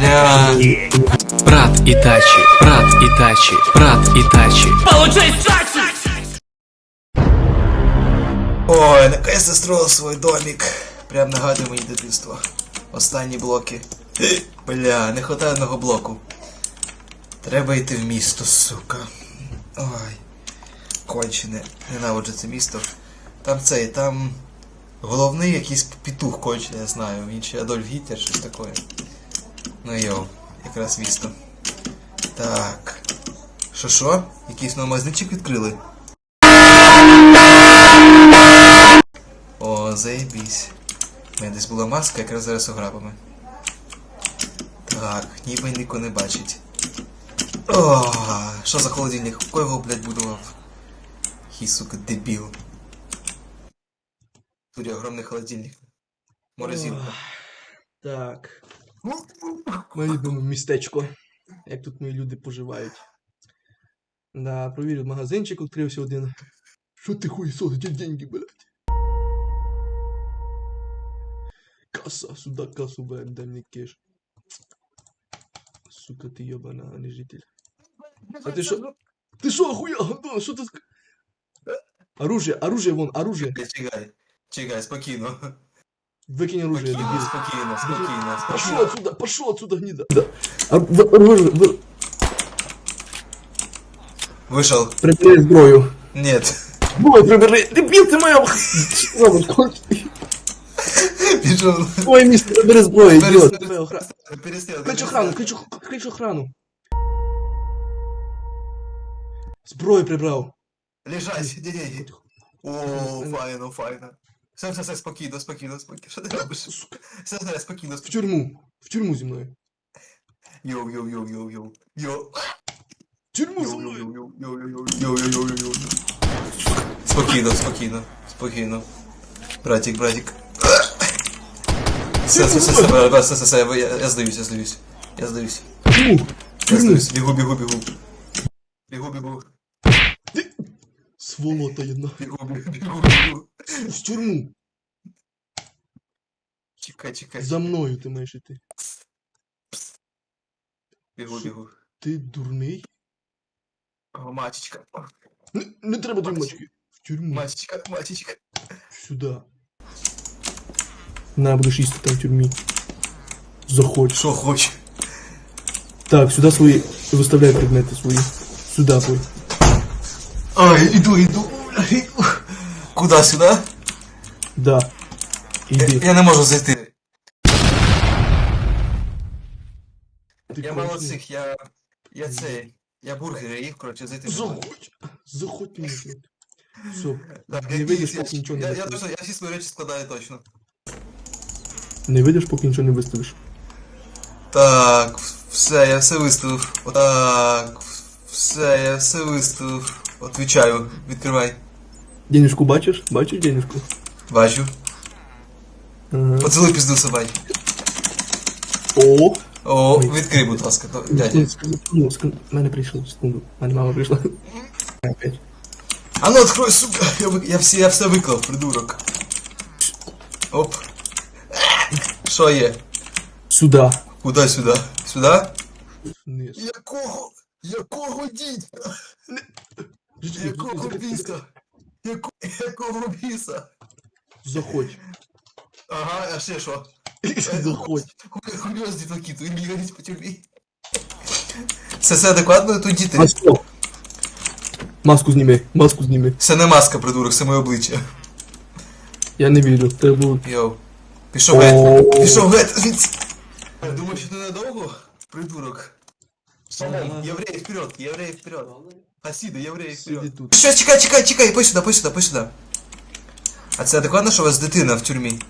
Бля. Брат Итачи, брат Итачи, брат Итачи. Ой, наконец то строил свой домик. Прям нагадує мені дитинство. Останні блоки. Бля, не хватає одного блоку. Треба йти в місто, сука. Ой. Кончене. Ненавиджу це місто. Там цей, там. Головний якийсь петух кончений, я знаю. Він ще Адольф Гітлер, щось таке. Ну йоу, якраз місто. Так. Що що? Якийсь магазинчик відкрили? О, заєбісь. У мене десь була маска, якраз зараз ограбами. Так, ніби ніко не бачить. О, що за холодильник? Хто його, блядь, будував? Хі, сука, дебіл. Тут огромний холодильник. Морозилка. Так. Моє любиме містечко. Як тут мої люди поживають. Да, провірив магазинчик, відкрився один. Що ти хуєсос, де деньги, блядь? Каса, сюда касу, блядь, дай мне кеш. Сука, ты ебана, а не житель. А ты шо? Ты шо, охуя? Антон, что ты... ск- Оружие, оружие, вон, оружие. Чекай, чекай, спокійно. Выкинь оружие, Спокійно, дебил. спокійно, спокійно, Пошел спокійно. отсюда, пошел отсюда, гнида. Да. А, в, оружие, в, Вышел. прибери зброю. Нет. Зброю прибери. Дебіл, ти моя... Робот, кончений. Пішов. Твоє місце, прибери зброю, ідіот. Перестав. Перестав. Клич охрану, клич, ох- клич охрану. Зброю прибрав. Лежать, ні-ні. О, файно, файно. Все, все, все, спокійно, спокійно, спокійно. Що ти робиш? Все, все, спокійно, В спокійно. тюрму. В тюрму зі мною. Йоу, йоу, йоу, йоу, йоу. Йоу. В тюрму зі мною. йоу, йоу, йоу, йоу, йоу, йоу. Спокійно, спокійно, спокійно. Братик, братик. Все, все, все, все, все, все, все, все, я, я, я здаюсь, я здаюсь. Я здаюсь. В тюрму. В Я тюрму. здаюсь. Бігу, бігу, бігу. Бігу, бігу. Сволота jedna. Бігу, бігу, бігу. В тюрму. Чекай, чекай. За мною ти маєш іти. Бігу, бігу. Ти дурний? О, мачечка. Не, не треба мачки. В тюрму. Мачечка, мачечка. Сюда. На, будеш їсти там в тюрмі. Заходь. Що хочеш? Так, сюда свої. Виставляй предмети свої. Сюда твой. Ай, іду, іду. Куда, сюди? Да. Я, Іди. я не можу зайти. Ти Я мало цих, я... Я цей... Я бургери їх, коротше, зайти не можу. Заходь. Заходь мені. тут. Все. Так, Не я, вийдеш, я, поки нічого не я, я, виставиш. точно, я всі свої речі складаю точно. Не вийдеш, поки нічого не виставиш. Так, все, я все виставив. Так, все, я все виставив. Отвічаю, відкривай. Денежку бачиш? Бачиш денежку? Бачу. Ага. Поцілуй пізду собаки. О! О, Ой. відкрий, будь ласка, то, дядя. Ну, секунду. Мене прийшло, секунду. Мене мама прийшла. Опять. А ну открой, сука! Я, ви- я, все, я все виклав, придурок. Оп. Що є? Сюда. Куда сюди? Сюди? Вниз. Якого? Якого дідька? Якого біса? Яко, якого біса? Заходь. Ага, а ще що? Заходь. Хульозні такі, тут бігають по тюрмі. Це все адекватно тут діти? Маску. Маску зніми. Маску зніми. Це не маска, придурок, це моє обличчя. Я не вірю. Треба було. Йоу. Пішов геть. Пішов геть звідси. Думаєш, що ти надовго? Придурок. Євреї вперед, євреї вперед. Хасіди, євреї Сиди тут. Що, чекай, чекай, чекай, пой сюди, пой сюди, пой сюди. А це адекватно, що у вас дитина в тюрмі?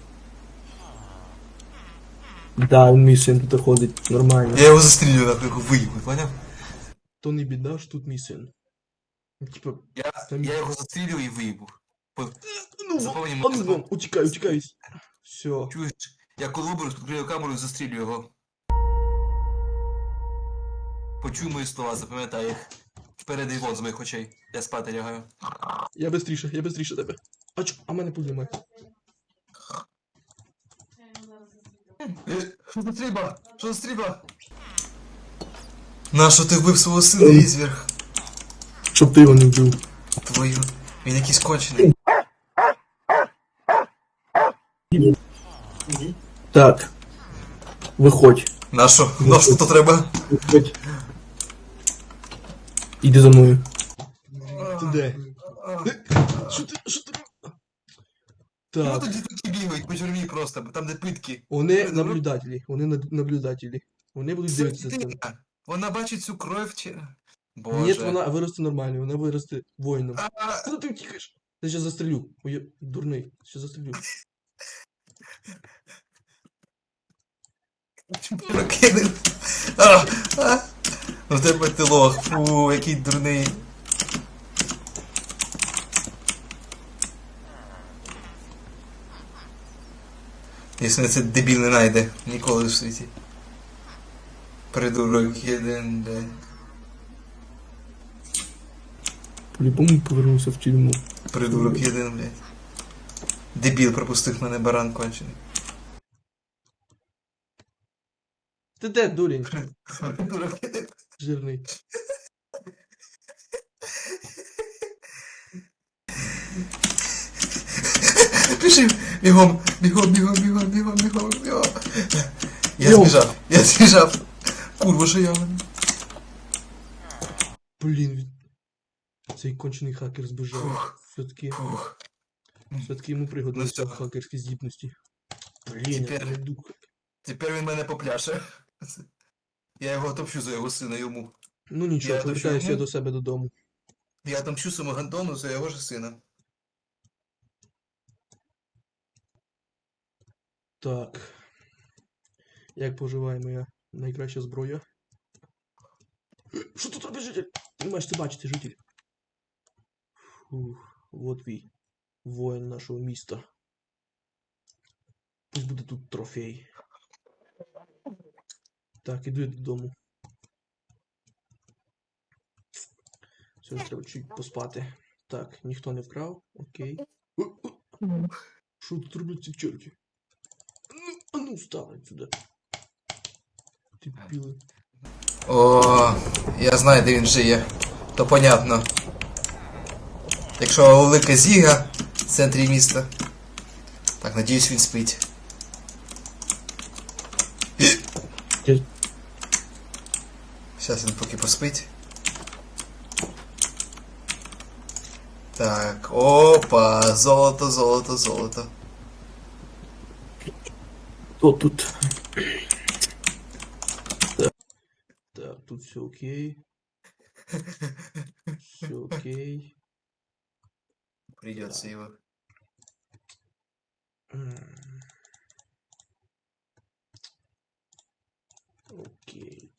Да, он мій син тут ходить. Нормально. Я його застрілю, нахуй, виїбу, поняв? То не біда, що тут мій син. Ну, Типа, Я, Там- я його застрілю і виїбу. ну, Запомни а ну вон, утікай, утікай. Все. Чуєш? Я коли виберу, відкрию камеру і застрілю його. Почуй мої слова, запам'ятай їх. Передай вон з моїх очей. Я спати лягаю. Я быстріше, я быстріше тебе. А чо, а мене піднімай. Що за стріба? Що за стріба? Нащо ти вбив свого сина, Ізверг? Щоб ти його не вбив. Твою. Він якийсь кончений. Так. Виходь. Нащо? Нащо то треба? Виходь. Іди за мною. Ти де? Що ти? Що ти? Ну Так. тоді тут бігають по тюрмі просто, там де питки. Вони наблюдателі. Вони над- наблюдателі. Вони будуть дивитися за цим. дитина. Вона бачить цю кров чи. Боже. Ні, вона виросте нормально, вона виросте воїном. А, Куди ти втікаєш? Я зараз застрелю. Ой, дурний, ще застрелю. Прокинув. А, а. Ну в тебе ти лох. Фу, який дурний. Якщо це дебіл не найде ніколи в світі. Придурок єдин, блядь. По-любому повернувся в тюрму. Придурок єдин, блядь. Дебіл пропустив мене баран кончений. Ти де, дурень? Придурок єдин. Жирний. Пішив! Бігом, бігом, бігом, бігом, бігом, бігом, бігом. Я Бігом. збіжав, я збіжав. Курва, що я мене. Блін, він- цей кончений хакер збежав. Все-таки, все-таки йому пригодилися Ну хакерські здібності. Блін, я Тепер- не дух. Тепер він мене попляше. Я його отомщу за його сина йому. Ну нічого, Я повертаюся дощу- до себе додому. Я отомщу своєму гандону за його ж сина. Так. Як поживає моя найкраща зброя? Що тут робить житель? Ти маєш це бачити, житель. Фух, от твій воїн нашого міста. Пусть буде тут трофей. Так, іду я додому. Все, треба чуть поспати. Так, ніхто не вкрав. Окей. Що тут роблять ці черки? Ну, а ну вставай сюди. Ти піли. О, я знаю, де він жиє. То понятно. Якщо велика зіга в центрі міста. Так, надіюсь, він спить. Зараз він поки поспить. Так, опа, золото, золото, золото. Хто тут? Так. Так, тут все окей. Все окей. Придется его. Окей.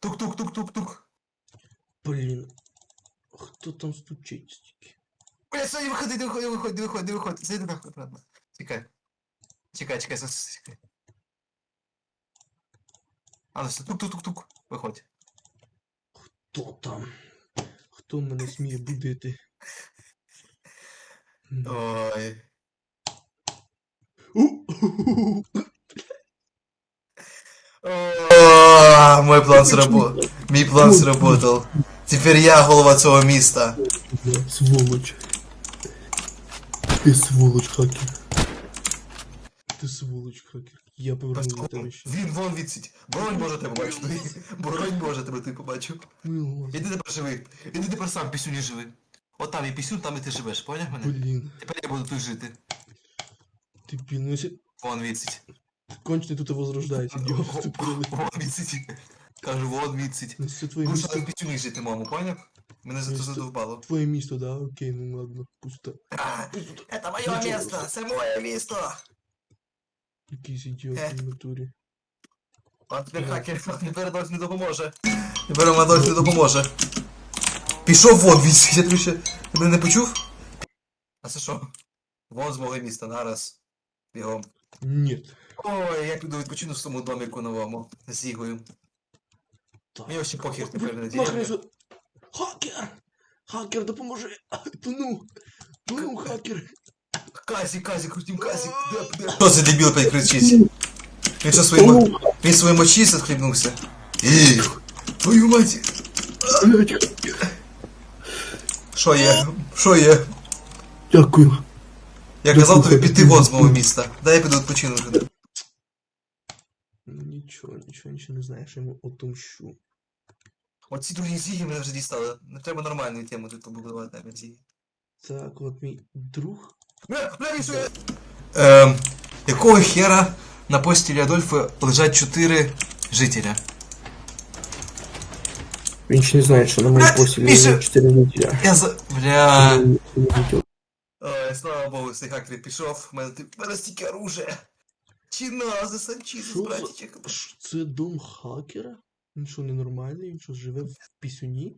Тук-тук-тук-тук-тук. Блін. Хто там стучить стільки? Бля, Саня, виходи, не виходи, виходи, не виходи, не виходи. Зайди нахуй, обратно. Чекай. Чекай, чекай, зараз, чекай. А, ну все, тук-тук-тук-тук. Виходь. Хто там? Хто мене сміє будити? Ой. О, мой план сработал. Мій план сработал. Теперь я голова цього міста. Сволочь. Ти сволочь, хакер. Ти сволочь, хакер. Я поверну до тебе ще. Він вон відсить. Боронь може тебе бачити. Боронь може тебе ти побачив. Іди тепер живи. Іди тепер сам пісюні живи. От там є пісюн, там і ти живеш, поняв мене? Блін. Тепер я буду тут жити. Ти ну Вон відсить. Кончений тут возрождається, вступили. Вон відсить. Кажу, вон відсить. Ну це твоє Будеш місто. на пісюні жити, мамо, поняв? Мене за це Місто. задовбало. Твоє місто, да? Окей, ну ладно, пусть так. А, Это моє місто, місто, це моє місто. Якийсь ідіот Е. в натурі. А тепер хакер, тепер дось не допоможе. Тепер дось не допоможе. Пішов вон відсить, я тобі ще... Ти мене не почув? А це що? Вон з мого міста, нараз. Бігом. Ні. Ой, я піду відпочину в своєму доміку новому. З Ігою. Так. Мені ще похер тепер на діяльня. Хакер! Хакер, допоможи! Тону! Тону, хакер! Казі, Казі, крутім Казі. Хто це дебіл опять кричить? Він що своїм... Він своїм очисом схлібнувся. І, твою мать. Що є? Що є? Дякую. Я казав тобі піти вон з мого міста. Дай я піду відпочину вже. Ну, Нічого, нічого, нічого не знаєш, я йому отомщу. Оці другі зіги мене вже дістали. Не треба нормальну тему тут побудувати навіть зіги. Так, от мій друг. Бля, бля, він що я- Ем, якого хера на постілі Адольфа лежать чотири жителя? Він ще не знає, що на моїй Блядь, постілі Міша! є 4 життя. Я за. Бля. Тому- Ой, слава Богу, цей хакер пішов. У мене, ти- в мене стільки оружия. Чінази, санчізи, Що за- братічек. Ш- Це дом хакера? Він що, ненормальний? Він що, живе в пісюні?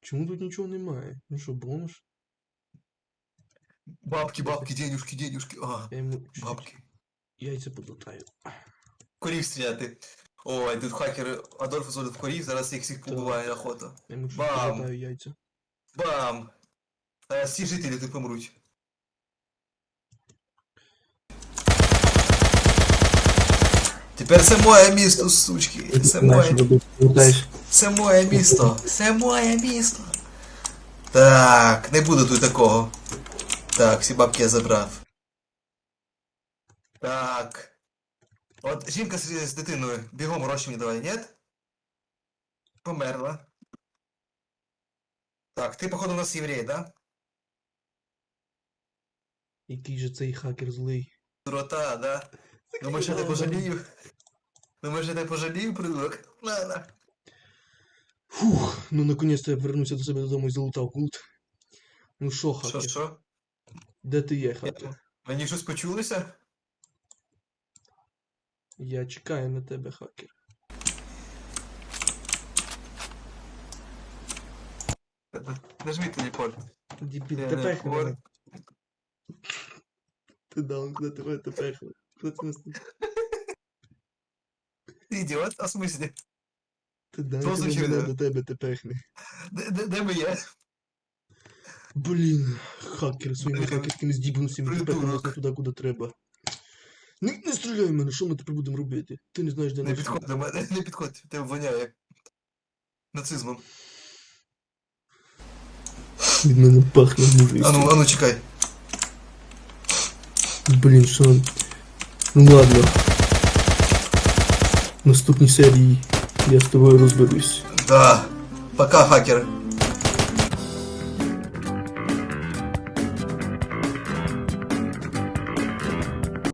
Чому тут нічого немає? Ну що, бомж? Бабки, бабки, денюшки, денюшки. А, Я йому чуть-чуть бабки. яйця подлатаю. Корів стріляти. Ой, тут хакери Адольф зводить корів, зараз їх всіх побиває охота. Я йому чуть Бам! подлатаю яйця. Бам! Е, всі жителі тут помруть. Тепер це моє місто, сучки. Це моє, це моє місто. Це моє місто. Так, не буде тут такого. Так, всі бабки я забрав. Так. От жінка з дитиною бігом гроші мені давай, ні? Померла. Так, ти, походу, у нас єврей, да? Який же цей хакер злий. Дурота, да? Думаєш, я не пожалію? Думаєш, я не пожалію, придурок? На, на. Фух, ну наконец-то я вернувся до себе додому і залутав култ. Ну що, Що, хакер, що? де ти є, хакер? Мені щось почулося? Я чекаю на тебе, хакер. Нажми телепорт. Дебіл, Я ти не пехни хворий. мене. Ти даун, куди тебе ти пехни? Нас ідіот? А в смислі? Ти даун, Що тебе звучить, да? до тебе ти пехни. Де, де, де ми є? Блін, хакер своїми Блін, хакерськими здібностями тепер нас придурок. не туди, куди треба. Не, не стріляй в мене, що ми тепер будемо робити? Ти не знаєш, де Не наш підходь до мене, не підходь, тебе воняє як нацизмом. Від мене пахне мужик. Ану, ану, чекай. Блін, що? Ну ладно. В наступній серії я з тобою розберусь. Да. Пока, хакер.